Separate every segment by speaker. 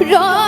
Speaker 1: 若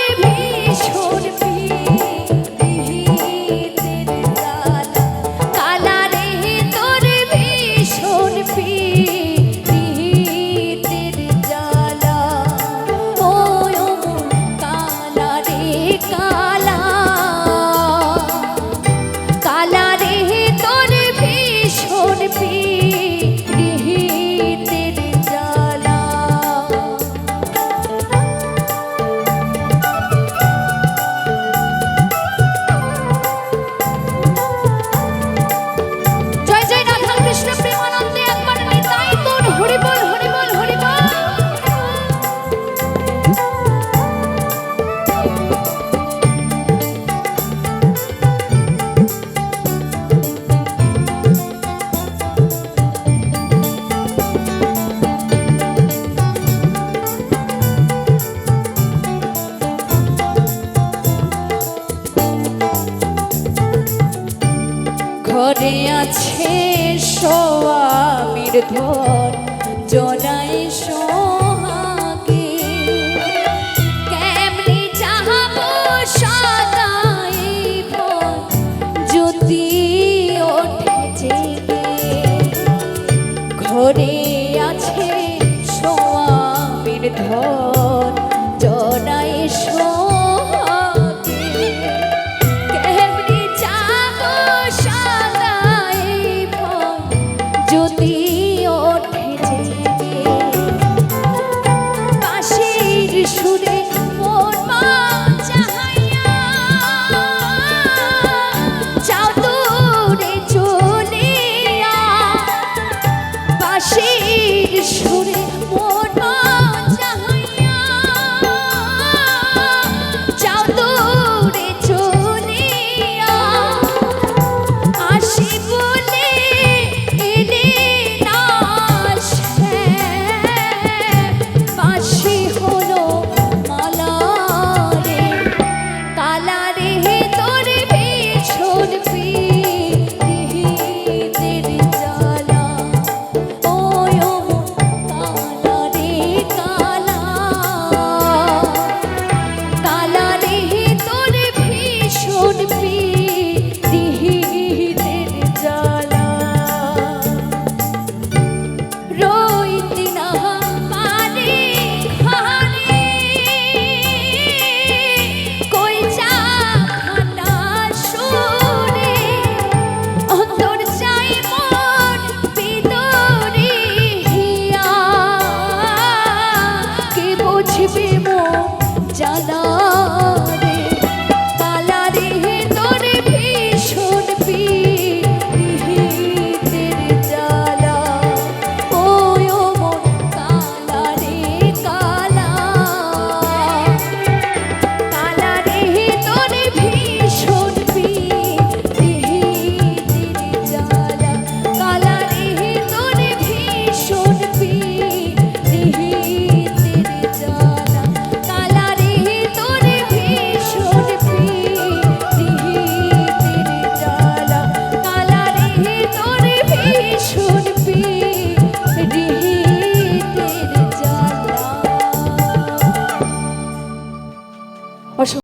Speaker 1: ঘরে আছে সোয়ামীর ধন জোনাই সোহাগে কেমনি চাহাব সদাই যদি ওঠে জেগে ঘরে